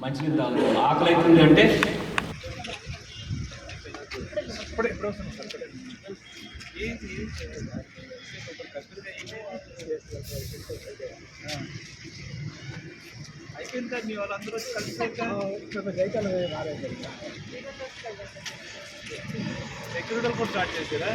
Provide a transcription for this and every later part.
మంచినీళ్ళు తాగుతాం. ఆకలి అవుతుంది అంటే అయిపోయింది కదా మీ వాళ్ళందరూ వచ్చి కలిసి సెక్యూరిటీ కూడా స్టార్ట్ చేసారా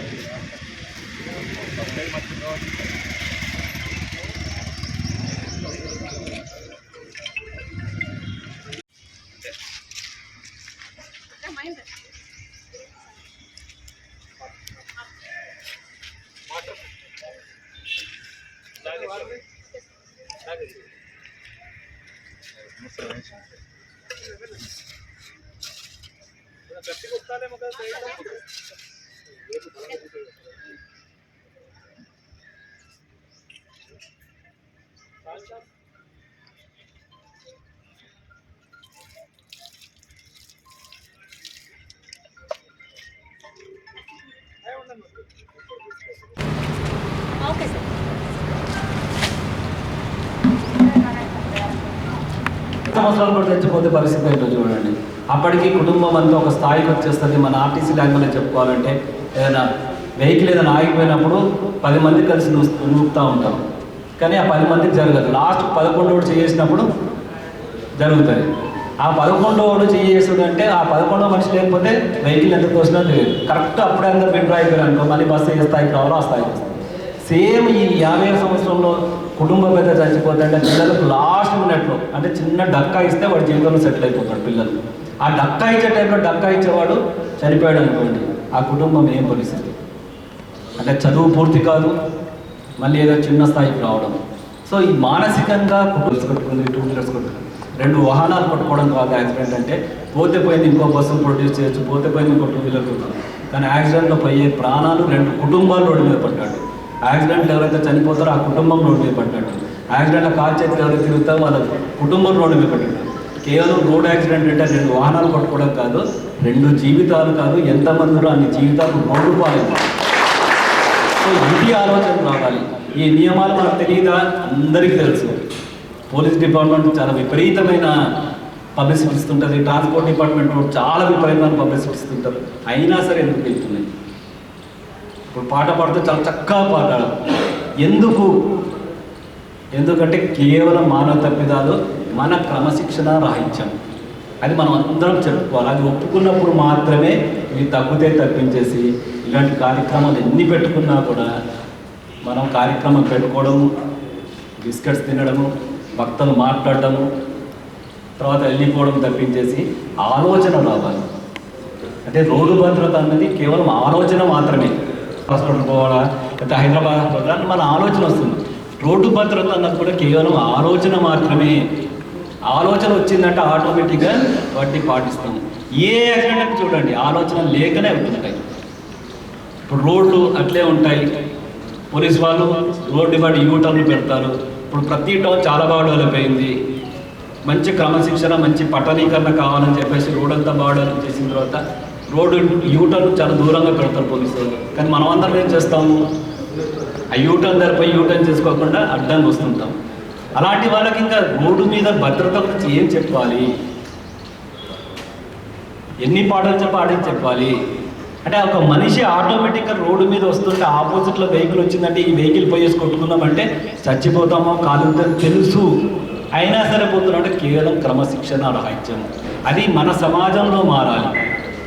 గట్టిగా వస్తానేమో కదా సైడ్లో. Okay sir. సంవత్సరాలు కూడా తెచ్చిపోతే పరిస్థితి ఏంటో చూడండి. అప్పటికి కుటుంబం అంతా ఒక స్థాయికి వచ్చేస్తుంది. మన ఆర్టీసీ లాంగ్వేజ్లో చెప్పుకోవాలంటే ఏదైనా వెహికల్ ఏదైనా ఆగిపోయినప్పుడు పది మంది కలిసి నూ నూపుతూ ఉంటాం. కానీ ఆ పది మందికి జరగదు. లాస్ట్ పదకొండోడు చేసినప్పుడు జరుగుతుంది. ఆ పదకొండోడు అంటే ఆ పదకొండో మనిషి లేకపోతే వెహికల్ ఎంత తోసినా తెలియదు కరెక్ట్ అప్పుడే అందరూ బెంటర్ అయిపోయారు అనుకో మళ్ళీ బస్సు ఏ స్థాయికి రావాలో ఆ స్థాయికి వస్తుంది. సేమ్ ఈ యాభై సంవత్సరంలో కుటుంబ పెద్ద చచ్చిపోతాడంటే పిల్లలకు లాస్ట్ ఉన్నట్లు అంటే చిన్న డక్కా ఇస్తే వాడు జీవితంలో సెటిల్ అయిపోతాడు పిల్లలు. ఆ డక్కా ఇచ్చే టైంలో డక్కా ఇచ్చేవాడు చనిపోయాడు అనుకోండి. ఆ కుటుంబం ఏం పరిస్థితి? అంటే చదువు పూర్తి కాదు మళ్ళీ ఏదో చిన్న స్థాయికి రావడం. సో ఈ మానసికంగా కొట్టుకుంది టూ వీలర్స్ కొట్టుకుంది. రెండు వాహనాలు కొట్టుకోవడం కాదు యాక్సిడెంట్ అంటే పోతే పోయింది ఇంకో బస్సును ప్రొడ్యూస్ చేయొచ్చు పోతే పోయింది ఇంకో టూ వీలర్ కొట్టుకుంది కానీ యాక్సిడెంట్లో పోయే ప్రాణాలు రెండు కుటుంబాలు రోడ్డు మీద పడ్డాడు. యాక్సిడెంట్లు ఎవరైతే చనిపోతారో ఆ కుటుంబం రోడ్డు మీద యాక్సిడెంట్లో కాల్ చేతులు ఎవరైతే తిరుగుతారో వాళ్ళ కుటుంబం రోడ్డు మీద కేవలం రోడ్ యాక్సిడెంట్ అంటే రెండు వాహనాలు కొట్టుకోవడం కాదు రెండు జీవితాలు కాదు ఎంతమందిలో అన్ని జీవితాలు రోడ్డు పాలైంది సో ఇది ఆలోచన రావాలి. ఈ నియమాలు మనకు తెలియదా అందరికీ తెలుసు. పోలీస్ డిపార్ట్మెంట్ చాలా విపరీతమైన పబ్లిసిటీ ఇస్తుంటుంది. ట్రాన్స్పోర్ట్ డిపార్ట్మెంట్ చాలా విపరీతమైన పబ్లిసిటీ ఇస్తుంటారు. అయినా సరే ఎందుకు వెళ్తున్నాయి? ఇప్పుడు పాట పాడితే చాలా చక్కగా పాడాడు. ఎందుకు? ఎందుకంటే కేవలం మానవ తప్పిదాలు మన క్రమశిక్షణ రాహిత్యం అది మనం అందరం చెప్పుకోవాలి. అది ఒప్పుకున్నప్పుడు మాత్రమే ఇవి తగ్గుతే తప్పించేసి ఇలాంటి కార్యక్రమాలు ఎన్ని పెట్టుకున్నా కూడా మనం కార్యక్రమం పెట్టుకోవడము బిస్కెట్స్ తినడము భక్తులు మాట్లాడడము తర్వాత వెళ్ళిపోవడం తప్పించేసి ఆలోచన రావాలి. అంటే రోడ్డు భద్రత అన్నది కేవలం ఆలోచన మాత్రమే. హాస్పిటల్ పోవాలా లేకపోతే హైదరాబాద్ హాస్పిటల్ అని మన ఆలోచన వస్తుంది. రోడ్డు భద్రత అన్నది కూడా కేవలం ఆలోచన మాత్రమే. ఆలోచన వచ్చిందంటే ఆటోమేటిక్గా వాటిని పాటిస్తాం ఏ యాక్సిడెంట్ చూడండి ఆలోచన లేకనే ఉంటుంటాయి ఇప్పుడు రోడ్లు అట్లే ఉంటాయి. పోలీస్ వాళ్ళు రోడ్డు వాడి యూటర్న్లు పెడతారు. ఇప్పుడు ప్రతి టౌన్ చాలా బాగా డెవలప్ అయింది. మంచి క్రమశిక్షణ మంచి పట్టణీకరణ కావాలని చెప్పేసి రోడ్ అంతా బాగా డెవలప్ చేసిన తర్వాత రోడ్డు యూటర్న్ చాలా దూరంగా పెడతారు పోలీసు వాళ్ళు. కానీ మనం అందరం ఏం చేస్తాము? ఆ యూటర్న్ దగ్గర యూటర్న్ చేసుకోకుండా అడ్డంగా వస్తుంటాం. అలాంటి వాళ్ళకి ఇంకా రోడ్డు మీద భద్రత గురించి ఏం చెప్పాలి? ఎన్ని పాటలు చెప్పి చెప్పాలి? అంటే ఒక మనిషి ఆటోమేటిక్గా రోడ్డు మీద వస్తుంటే ఆపోజిట్లో వెహికల్ వచ్చిందంటే ఈ వెహికల్ పోయేసి కొట్టుకున్నామంటే చచ్చిపోతామో కాలుతో తెలుసు. అయినా సరే పోతున్నాం అంటే కేవలం క్రమశిక్షణ రాహిత్యం అది మన సమాజంలో మారాలి.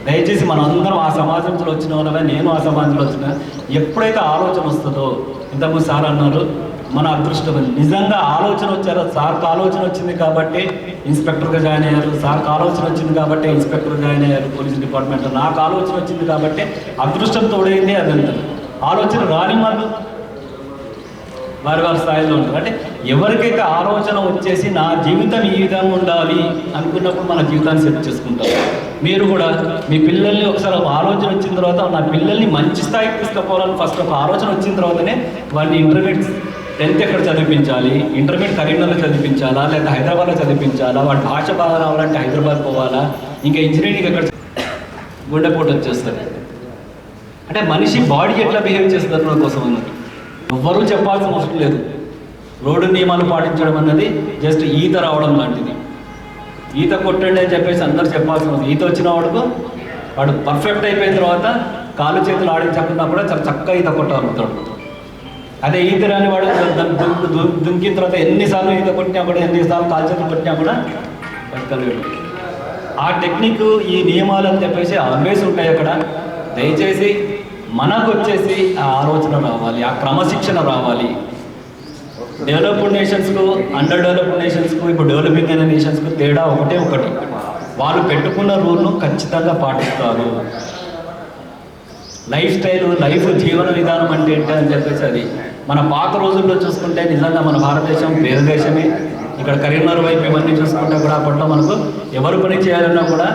దయచేసి మనందరం ఆ సమాజంలో వచ్చిన వాళ్ళమే నేను ఆ సమాజంలో వచ్చిన ఎప్పుడైతే ఆలోచన వస్తుందో ఇంతకుముందు సార్ అన్నారు మన అదృష్టం నిజంగా ఆలోచన వచ్చారు? సార్కి ఆలోచన వచ్చింది కాబట్టి ఇన్స్పెక్టర్గా జాయిన్ అయ్యారు. సార్కి ఆలోచన వచ్చింది కాబట్టి ఇన్స్పెక్టర్ జాయిన్ అయ్యారు పోలీస్ డిపార్ట్మెంట్లో. నాకు ఆలోచన వచ్చింది కాబట్టి అదృష్టం తోడైంది అదంతా ఆలోచన రాని వాళ్ళు వారి వారి స్థాయిలో ఉంటారు. అంటే ఎవరికైతే ఆలోచన వచ్చేసి నా జీవితం ఈ విధంగా ఉండాలి అనుకున్నప్పుడు మన జీవితాన్ని సెట్ చేసుకుంటారు. మీరు కూడా మీ పిల్లల్ని ఒకసారి ఒక ఆలోచన వచ్చిన తర్వాత నా పిల్లల్ని మంచి స్థాయికి తీసుకుపోవాలని ఫస్ట్ ఒక ఆలోచన వచ్చిన తర్వాతనే వాడిని ఇంటర్మీడియట్ టెన్త్ ఎక్కడ చదివించాలి? ఇంటర్మీడియట్ కరీంనగర్లో చదివించాలా? లేదా హైదరాబాద్లో చదివించాలా? వాడి భాష బాగా రావాలంటే హైదరాబాద్ పోవాలా? ఇంకా ఇంజనీరింగ్ ఎక్కడ గుండెపోటు వచ్చేస్తుంది. అంటే మనిషి బాడీ ఎట్లా బిహేవ్ చేస్తుంది నా కోసం అన్నది. ఎవ్వరూ చెప్పాల్సిన అవసరం లేదు. రోడ్డు నియమాలు పాటించడం అన్నది జస్ట్ ఈత రావడం లాంటిది. ఈత కొట్టండి అని చెప్పేసి అందరు చెప్పాల్సిన ఈత వచ్చిన వాడుకు వాడు పర్ఫెక్ట్ అయిపోయిన తర్వాత కాలు చేతులు ఆడించకుండా కూడా చాలా చక్కగా ఈత కొట్టగలుగుతాడు అదే ఈత రాని వాడు దుంకిన తర్వాత ఎన్నిసార్లు ఈత కొట్టినా కూడా ఎన్నిసార్లు కాలు చేతులు కొట్టినా కూడా కొట్టలేడు ఆ టెక్నిక్ ఈ నియమాలు అని చెప్పేసి ఆల్వేస్ ఉంటాయి అక్కడ. దయచేసి మనకు వచ్చేసి ఆ ఆలోచన రావాలి ఆ క్రమశిక్షణ రావాలి. డెవలప్డ్ నేషన్స్కు అండర్ డెవలప్డ్ నేషన్స్కు ఇప్పుడు డెవలపింగ్ అయిన నేషన్స్కు తేడా ఒకటే ఒకటి. వాళ్ళు పెట్టుకున్న రూల్ను ఖచ్చితంగా పాటిస్తారు. లైఫ్ స్టైల్ లైఫ్ జీవన విధానం అంటే ఏంటి అని చెప్పేసి అది. మన పాత రోజుల్లో చూసుకుంటే నిజంగా మన భారతదేశం పేద దేశమే ఇక్కడ కరీంనగర్ వైపు ఇవన్నీ చూసుకుంటే కూడా అప్పట్లో మనకు ఎవరు పని చేయాలన్నా కూడా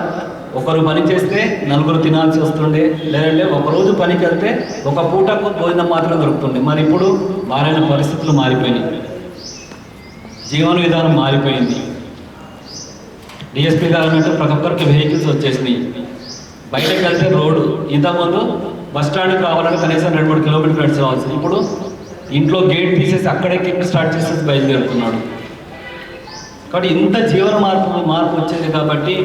ఒకరు పని చేస్తే నలుగురు తినాల్సి వస్తుండే. లేదంటే ఒకరోజు పనికి వెళ్తే ఒక పూటకు భోజనం మాత్రం దొరుకుతుండే. మరి ఇప్పుడు మారిన పరిస్థితులు మారిపోయినాయి. జీవన విధానం మారిపోయింది. డిఎస్పీ గారు అన్నట్టు ప్రతి ఒక్కరికి వెహికల్స్ వచ్చేసినాయి. బయటకు వెళ్తే రోడ్డు. ఇంతకుముందు బస్ స్టాండ్కి రావాలంటే కనీసం రెండు మూడు కిలోమీటర్లు నడిచేవాల్సి ఇప్పుడు ఇంట్లో గేట్ తీసేసి అక్కడే కింద స్టార్ట్ చేసేసి బయలుదేరుతున్నాడు. కాబట్టి ఇంత జీవన మార్పు మార్పు వచ్చేది కాబట్టి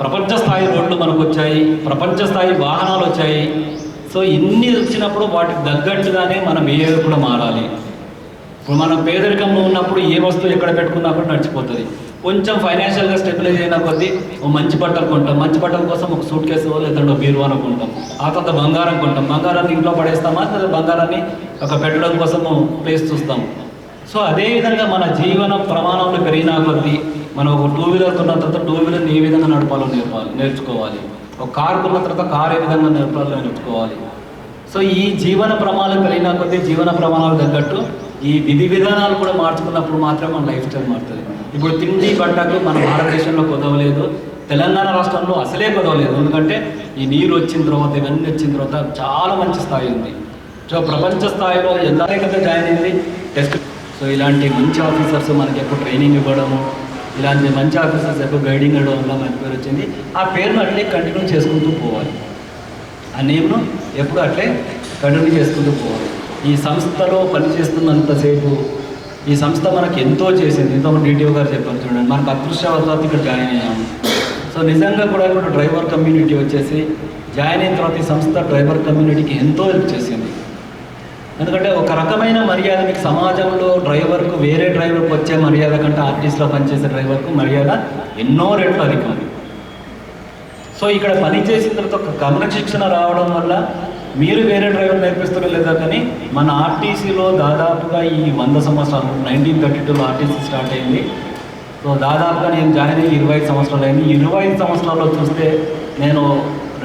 ప్రపంచ స్థాయి రోడ్లు మనకు వచ్చాయి ప్రపంచ స్థాయి వాహనాలు వచ్చాయి సో ఇన్ని వచ్చినప్పుడు వాటికి తగ్గట్టుగానే మన బిహేవియర్ కూడా మారాలి. ఇప్పుడు మనం పేదరికంలో ఉన్నప్పుడు ఏ వస్తువు ఎక్కడ పెట్టుకున్నా కూడా నడిచిపోతుంది. కొంచెం ఫైనాన్షియల్గా స్టెబిలైజ్ అయిన కొద్దీ ఓ మంచి బట్టలు కొంటాం మంచి బట్టల కోసం ఒక సూట్ కేసు లేదంటే ఒక బీరువాను కొంటాం. ఆ తర్వాత బంగారం కొంటాం. బంగారాన్ని ఇంట్లో పడేస్తామా? లేదా బంగారాన్ని ఒక పెట్టడం కోసము ప్లేస్ చూస్తాం. సో అదే విధంగా మన జీవన ప్రమాణంలో పెరిగినా కొద్దీ మనం ఒక టూ వీలర్ కొన్న తర్వాత టూ వీలర్ని ఏ విధంగా నడపాలో నేర్పాలి నేర్చుకోవాలి. ఒక కార్ కొన్న తర్వాత కారు ఏ విధంగా నడపాలో నేర్చుకోవాలి. సో ఈ జీవన ప్రమాణాలు కలిగిన కొద్దీ జీవన ప్రమాణాలు తగ్గట్టు ఈ విధి విధానాలు కూడా మార్చుకున్నప్పుడు మాత్రమే మన లైఫ్ స్టైల్ మారుతుంది. ఇప్పుడు తిండి బట్టకు మన భారతదేశంలో కుదవలేదు. తెలంగాణ రాష్ట్రంలో అసలే కుదవలేదు. ఎందుకంటే ఈ నీరు వచ్చిన తర్వాత ఇవన్నీ వచ్చిన తర్వాత చాలా మంచి స్థాయి ఉంది. సో ప్రపంచ స్థాయిలో ఎంత జాయిన్ అయింది టెస్ట్ సో ఇలాంటి మంచి ఆఫీసర్స్ మనకి ఎప్పుడు ట్రైనింగ్ ఇవ్వడము ఇలాంటి మంచి ఆఫీసర్స్ ఎక్కువ గైడింగ్ ఇవ్వడం వల్ల మంచి పేరు వచ్చింది. ఆ పేరును అట్లే కంటిన్యూ చేసుకుంటూ పోవాలి. ఆ నేమ్ను ఎప్పుడు అట్లే కంటిన్యూ చేసుకుంటూ పోవాలి. ఈ సంస్థలో పనిచేస్తున్నంతసేపు ఈ సంస్థ మనకు ఎంతో చేసింది. ఎంతో డిటిఓ గారు చెప్పారు చూడండి మనకు అదృష్టవశాత్తు ఇక్కడ జాయిన్ అయ్యాము. సో నిజంగా కూడా ఇప్పుడు డ్రైవర్ కమ్యూనిటీ వచ్చేసి జాయిన్ అయిన తర్వాత ఈ సంస్థ డ్రైవర్ కమ్యూనిటీకి ఎంతో హెల్ప్ చేసింది. ఎందుకంటే ఒక రకమైన మర్యాద మీకు సమాజంలో డ్రైవర్కు వేరే డ్రైవర్కు వచ్చే మర్యాద కంటే ఆర్టీస్ట్లో పనిచేసే డ్రైవర్కు మర్యాద ఎన్నో రెట్లు అధికం సో ఇక్కడ పని చేసిన తర్వాత ఒక క్రమశిక్షణ రావడం వల్ల మీరు వేరే డ్రైవర్ నేర్పిస్తారో లేదా కానీ మన ఆర్టీసీలో దాదాపుగా ఈ వంద సంవత్సరాలు నైన్టీన్ థర్టీ టూలో ఆర్టీసీ స్టార్ట్ అయింది. సో దాదాపుగా నేను జాయిన్ అయ్యి ఇరవై ఐదు సంవత్సరాలు అయింది. ఇరవై ఐదు సంవత్సరాల్లో చూస్తే నేను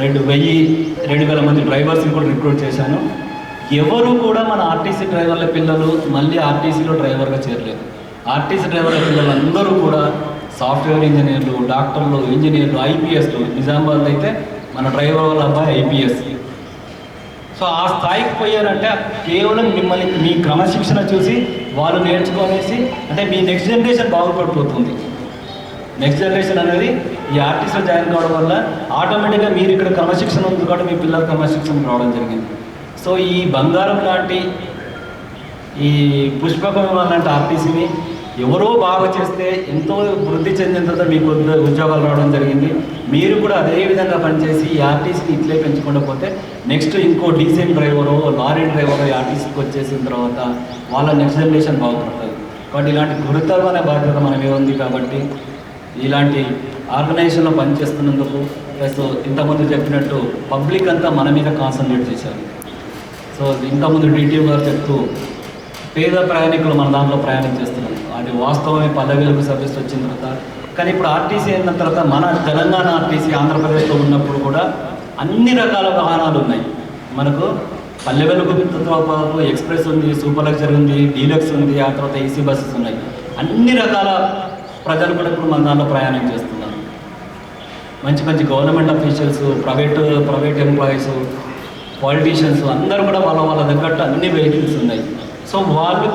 రెండు వెయ్యి రెండు వేల మంది డ్రైవర్స్ని కూడా రిక్రూట్ చేశాను. ఎవరు కూడా మన ఆర్టీసీ డ్రైవర్ల పిల్లలు మళ్ళీ ఆర్టీసీలో డ్రైవర్గా చేరలేదు. ఆర్టీసీ డ్రైవర్ల పిల్లలు అందరూ కూడా సాఫ్ట్వేర్ ఇంజనీర్లు డాక్టర్లు ఇంజనీర్లు ఐపీఎస్లు నిజామాబాద్ అయితే మన డ్రైవర్ వాళ్ళ అబ్బాయి ఐపీఎస్. సో ఆ స్థాయికి పోయారంటే కేవలం మిమ్మల్ని మీ క్రమశిక్షణ చూసి వాళ్ళు నేర్చుకునేసి అంటే మీ నెక్స్ట్ జనరేషన్ బాగుపడిపోతుంది. నెక్స్ట్ జనరేషన్ అనేది ఈ ఆర్టిస్ట్లో జాయిన్ కావడం వల్ల ఆటోమేటిక్గా మీరు ఇక్కడ క్రమశిక్షణ ఉంది కాబట్టి మీ పిల్లల క్రమశిక్షణ రావడం జరిగింది. సో ఈ బంగారం లాంటి ఈ పుష్పకం లాంటి ఆర్టీసీని ఎవరో బాగా చేస్తే ఎంతో వృద్ధి చెందిన తర్వాత మీకు ఉద్యోగాలు రావడం జరిగింది. మీరు కూడా అదే విధంగా పనిచేసి ఈ ఆర్టీసీని ఇట్లే పెంచుకుండా పోతే నెక్స్ట్ ఇంకో డీసీఎం డ్రైవరు లారీ డ్రైవరు ఈ ఆర్టీసీకి వచ్చేసిన తర్వాత వాళ్ళ నెక్స్ట్ జనరేషన్ బాగుపడుతుంది. కాబట్టి ఇలాంటి గురుతరమైన బాధ్యత మనం ఏముంది కాబట్టి ఇలాంటి ఆర్గనైజేషన్లో పనిచేస్తున్నందుకు ప్లస్ ఇంతకుముందు చెప్పినట్టు పబ్లిక్ అంతా మన మీద కాన్సన్ట్రేట్ చేశారు. సో ఇంతకుముందు డిటిఓ గారు చెప్తూ పేద ప్రయాణికులు మన దాంట్లో ప్రయాణం చేస్తున్నారు. అది వాస్తవమే పదవీలకు సర్వీస్ వచ్చిన తర్వాత. కానీ ఇప్పుడు ఆర్టీసీ అయిన తర్వాత మన తెలంగాణ ఆర్టీసీ ఆంధ్రప్రదేశ్లో ఉన్నప్పుడు కూడా అన్ని రకాల వాహనాలు ఉన్నాయి. మనకు పల్లె వెలుగుతో పాటు ఎక్స్ప్రెస్ ఉంది సూపర్ లగ్జరీ ఉంది డీలక్స్ ఉంది ఆ తర్వాత ఏసీ బస్సెస్ ఉన్నాయి. అన్ని రకాల ప్రజలు కూడా ఇప్పుడు మన దాంట్లో ప్రయాణం చేస్తున్నారు. మంచి మంచి government officials private private employees politicians అందరూ కూడా వాళ్ళ వాళ్ళ తగ్గట్టు అన్ని వెహికల్స్ ఉన్నాయి. సో వాళ్ళు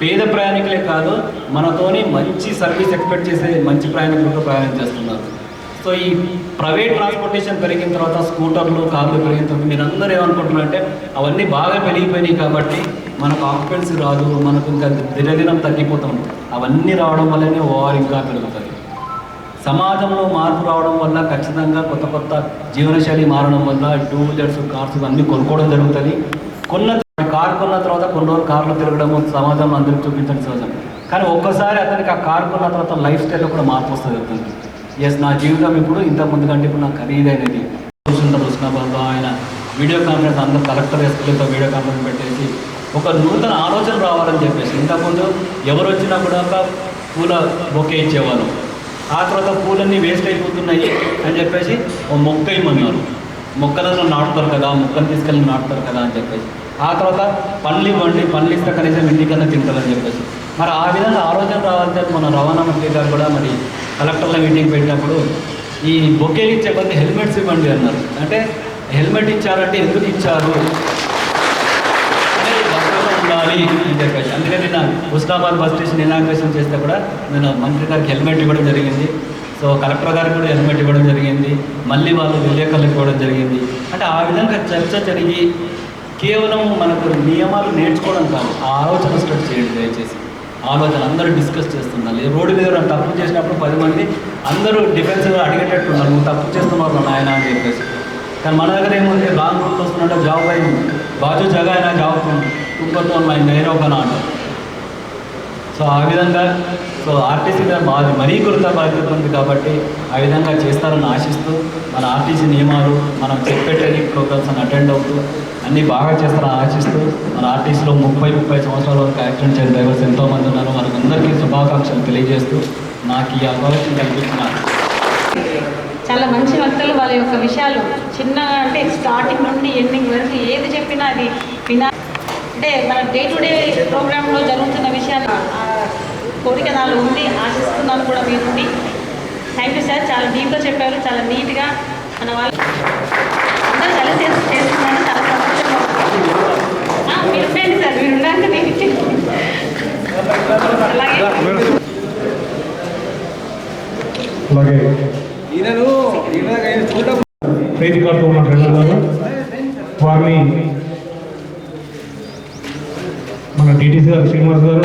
పేద ప్రయాణికులే కాదు మనతోని మంచి సర్వీస్ ఎక్స్పెక్ట్ చేసే మంచి ప్రయాణికులతో ప్రయాణం చేస్తున్నారు. సో ఈ ప్రైవేట్ ట్రాన్స్పోర్టేషన్ పెరిగిన తర్వాత స్కూటర్లు కార్లు పెరిగిన తర్వాత మీరు అందరూ ఏమనుకుంటున్నారంటే అవన్నీ బాగా పెరిగిపోయినాయి కాబట్టి మనకు ఆక్యుపెన్సీ రాదు మనకు ఇంకా దినదినం తగ్గిపోతాం. అవన్నీ రావడం వల్లనే ఓవర్ ఇంకా పెరుగుతుంది సమాజంలో మార్పు రావడం వల్ల ఖచ్చితంగా కొత్త కొత్త జీవనశైలి మారడం వల్ల టూ వీలర్స్ కార్స్ అన్నీ కొనుక్కోవడం జరుగుతుంది. కొన్న కారు కొన్న తర్వాత కొన్ని రోజులు కార్లు తిరగడం సమాజంలో అందరికి చూపించడం సహజం. కానీ ఒక్కసారి అతనికి ఆ కారు కొన్న తర్వాత లైఫ్ స్టైల్లో కూడా మార్పు వస్తుంది అతనికి. ఎస్ నా జీవితం ఇప్పుడు ఇంతకుముందు కంటే ఇప్పుడు నాకు ఖరీదైనది చూస్తుంటారు హుస్నాబాద్లో ఆయన వీడియో కాన్ఫరెన్స్ అందరూ కలెక్టర్ ఎస్పీలతో వీడియో కాన్ఫరెన్స్ పెట్టేసి ఒక నూతన ఆలోచన రావాలని చెప్పేసి. ఇంతకుముందు ఎవరు వచ్చినా కూడా ఒక పూల బొకే ఇచ్చేవాళ్ళు. ఆ తర్వాత పూలన్నీ వేస్ట్ అయిపోతున్నాయి అని చెప్పేసి ఓ మొక్క ఇమ్మన్నారు. మొక్కలను నాటుతారు కదా మొక్కలు తీసుకెళ్ళి నాటుతారు కదా అని చెప్పేసి. ఆ తర్వాత పళ్ళు ఇవ్వండి పళ్ళు ఇస్తే కనీసం ఇంటికన్నా తింటారని చెప్పేసి. మరి ఆ విధంగా ఆలోచన రావాలంటే మన రవాణా మంత్రి గారు కూడా మరి కలెక్టర్ల మీటింగ్ పెట్టినప్పుడు ఈ బొకేలు ఇచ్చే కొద్ది హెల్మెట్స్ ఇవ్వండి అన్నారు. అంటే హెల్మెట్ ఇచ్చారంటే ఎందుకు ఇచ్చారు? ఉండాలి అని చెప్పేసి. అందుకని నేను హుస్నాబాద్ బస్ స్టేషన్ ఇనాగ్రేషన్ చేస్తే కూడా నేను మంత్రి గారికి హెల్మెట్ ఇవ్వడం జరిగింది. సో కలెక్టర్ గారికి కూడా హెల్మెట్ ఇవ్వడం జరిగింది. మళ్ళీ వాళ్ళు విలేకరులకు ఇవ్వడం జరిగింది. అంటే ఆ విధంగా చర్చ జరిగి కేవలం మనకు నియమాలు నేర్చుకోవడం కాదు ఆ ఆలోచన స్టార్ట్ చేయండి దయచేసి. ఆలోచన అందరూ డిస్కస్ చేస్తున్నారు. రోడ్డు మీద తప్పు చేసినప్పుడు పది మంది అందరూ డిఫెన్స్గా అడిగేటట్టు ఉన్నారు నువ్వు తప్పు చేస్తున్నారు నాయన అని చెప్పేసి. కానీ మన దగ్గర ఏముంది? రాంగ్ రూట్ వస్తున్నట్టు జాబ్ అయింది. బాజు జగ అయినా జాబ్ తుమ్మతో మై నేరోగన అంటారు సో ఆ విధంగా సో ఆర్టీసీ మీద మాది మరీ కొరత బాధ్యత ఉంది కాబట్టి ఆ విధంగా చేస్తారని ఆశిస్తూ మన ఆర్టీసీ నియమాలు మనం చెప్పే ట్రైనింగ్ ప్రోగ్రామ్స్ అని అటెండ్ అవుతూ అన్నీ బాగా చేస్తారని ఆశిస్తూ మన ఆర్టీసీలో ముప్పై ముప్పై సంవత్సరాల వరకు యాక్సిడెంట్ చేసిన డ్రైవర్స్ ఎంతోమంది ఉన్నారు. వారికి అందరికీ శుభాకాంక్షలు తెలియజేస్తూ నాకు ఈ అవకాశం కల్పించిన చాలా మంచి వక్తలు వాళ్ళ యొక్క విషయాలు. చిన్నగా అంటే స్టార్టింగ్ నుండి ఎండింగ్ వరకు ఏది చెప్పినా అది వినా అంటే మన డే టు డే ప్రోగ్రాంలో జరుగుతున్న విషయాలు. కోరిక నాలో ఉంది ఆశిస్తున్నాను కూడా మీ నుండి థ్యాంక్ యూ సార్ చాలా డీప్గా చెప్పారు చాలా నీట్గా మన వాళ్ళు అందరూ కలిసి చేస్తు- చేస్తున్నాను చాలా సంతోషంగా మీరు ఉండండి సార్ మీరు ఉండండి. నేను అలాగే. వేదికతో ఉన్న డ్రైవర్లను వారిని మన డిటీసీ గారు శ్రీనివాస్ గారు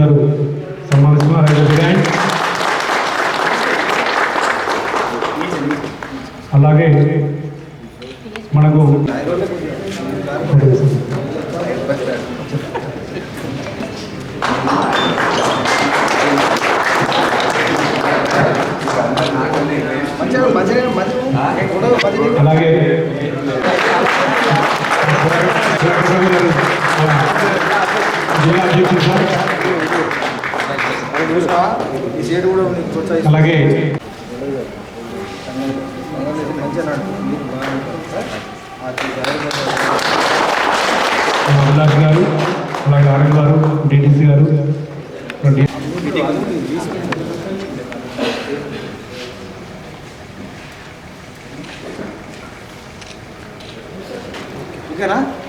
గారు సన్మానిస్తున్నారు అయితే బ్యాండ్ అలాగే మనకు మంచిగా మంచిగా మంచిగా ఫోటో మంచిగా అలాగే జిల్లా అధ్యక్షులు సార్ అలాగే. అభిలాష్ గారు అలాగే ఆర్ఎం గారు డిటిసి గారు ఓకేనా?